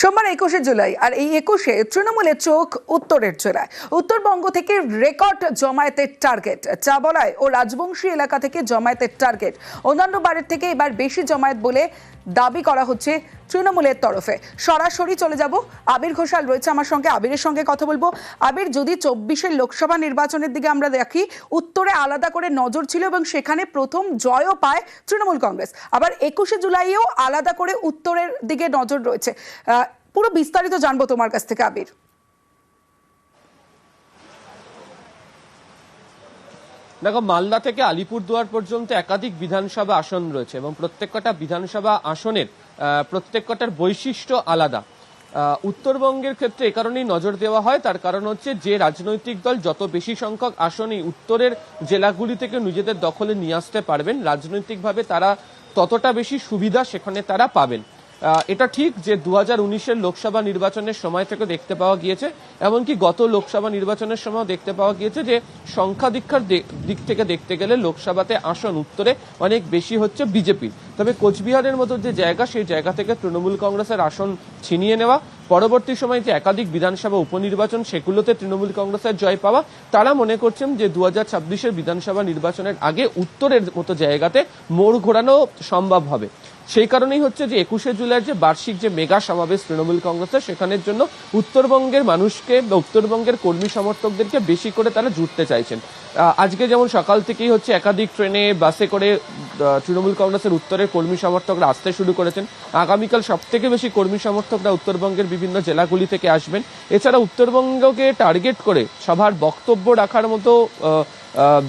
সোমবার একুশে জুলাই, আর এই একুশে তৃণমূলের চোখ উত্তরের জেলায় উত্তরবঙ্গ থেকে রেকর্ড জমায়েতের টার্গেট, চাবলায় ও রাজবংশী এলাকা থেকে জমায়েতের টার্গেট। অন্যান্য বারের থেকে এবার বেশি জমায়েত বলে দাবি করা হচ্ছে তৃণমূলের তরফে। সরাসরি চলে যাব। আবির ঘোষাল রয়েছে আমার সঙ্গে। আবিরের সঙ্গে কথা বলব। আবির, যদি চব্বিশের লোকসভা নির্বাচনের দিকে আমরা দেখি, উত্তরে আলাদা করে নজর ছিল এবং সেখানে প্রথম জয়ও পায় তৃণমূল কংগ্রেস। আবার একুশে জুলাইয়েও আলাদা করে উত্তরের দিকে নজর রয়েছে। পুরো বিস্তারিত জানব তোমার কাছ থেকে, আবির। দেখো, মালদা থেকে আলিপুরদুয়ার পর্যন্ত একাধিক বিধানসভা আসন রয়েছে এবং প্রত্যেকটা বিধানসভা আসনের প্রত্যেকটার বৈশিষ্ট্য আলাদা। উত্তরবঙ্গের ক্ষেত্রে এ কারণেই নজর দেওয়া হয়, তার কারণ হচ্ছে যে রাজনৈতিক দল যত বেশি সংখ্যক আসনই উত্তরের জেলাগুলি থেকে নিজেদের দখলে নিয়ে আসতে পারবেন, রাজনৈতিকভাবে তারা ততটা বেশি সুবিধা সেখানে তারা পাবেন। এটা ঠিক যে দু হাজার লোকসভা নির্বাচনের সময় থেকে দেখতে পাওয়া গিয়েছে, এমনকি গত লোকসভা নির্বাচনের সময় দেখতে পাওয়া গিয়েছে যে সংখ্যা দীক্ষার দিক থেকে দেখতে গেলে লোকসভাতে আসন উত্তরে অনেক বেশি হচ্ছে বিজেপির তবে কোচবিহারের মতো যে জায়গা, সেই জায়গা থেকে তৃণমূল কংগ্রেসের আসন ছিনিয়ে নেওয়া, পরবর্তী সময়ে যে একাধিক বিধানসভা উপনির্বাচন, সেগুলোতে তৃণমূল কংগ্রেসের জয় পাওয়া, তারা মনে করছেন যে দু হাজার বিধানসভা নির্বাচনের আগে উত্তরের মতো জায়গাতে মোড় ঘোরানো সম্ভব হবে। সেই কারণেই হচ্ছে যে একুশে জুলাইয়ের যে বার্ষিক যে মেগা সমাবেশ তৃণমূল কংগ্রেসের, সেখানের জন্য উত্তরবঙ্গের মানুষকে বা উত্তরবঙ্গের কর্মী সমর্থকদেরকে বেশি করে তারা জুটতে চাইছেন। আজকে যেমন সকাল থেকেই হচ্ছে একাধিক ট্রেনে বাসে করে তৃণমূল কংগ্রেসের উত্তরের কর্মী সমর্থকরা আসতে শুরু করেছেন। আগামীকাল সব থেকে বেশি কর্মী সমর্থকরা উত্তরবঙ্গের বিভিন্ন জেলাগুলি থেকে আসবেন। এছাড়া উত্তরবঙ্গকে টার্গেট করে সভার বক্তব্য রাখার মতো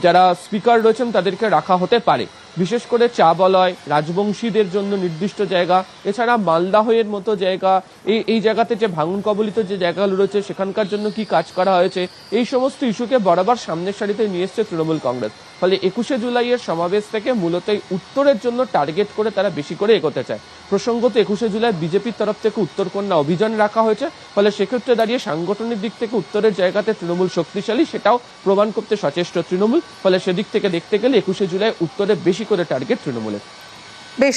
যারা স্পিকার রয়েছেন তাদেরকে রাখা হতে পারে। বিশেষ করে চা বলয় রাজবংশীদের জন্য নির্দিষ্ট জায়গা, এছাড়া মালদাহের মতো জায়গা, এই এই জায়গাতে যে ভাঙন কবলিত যে জায়গাগুলো রয়েছে, সেখানকার জন্য কি কাজ করা হয়েছে, এই সমস্ত ইস্যুকে বরাবর সামনের সারিতে নিয়ে এসছে তৃণমূল কংগ্রেস। ফলে একুশে জুলাইয়ের সমাবেশ থেকে মূলত উত্তরের জন্য টার্গেট করে তারা বেশি করে এগোতে চায়। প্রসঙ্গত একুশে জুলাই বিজেপির তরফ থেকে উত্তরকন্যা অভিযান রাখা হয়েছে, ফলে সেক্ষেত্রে দাঁড়িয়ে সাংগঠনিক দিক থেকে উত্তরের জায়গাতে তৃণমূল শক্তিশালী, সেটাও প্রমাণ করতে সচেষ্ট তৃণমূল। ফলে সেদিক থেকে দেখতে গেলে একুশে জুলাই উত্তরে বেশি করে টার্গেট তৃণমূলের। বেশ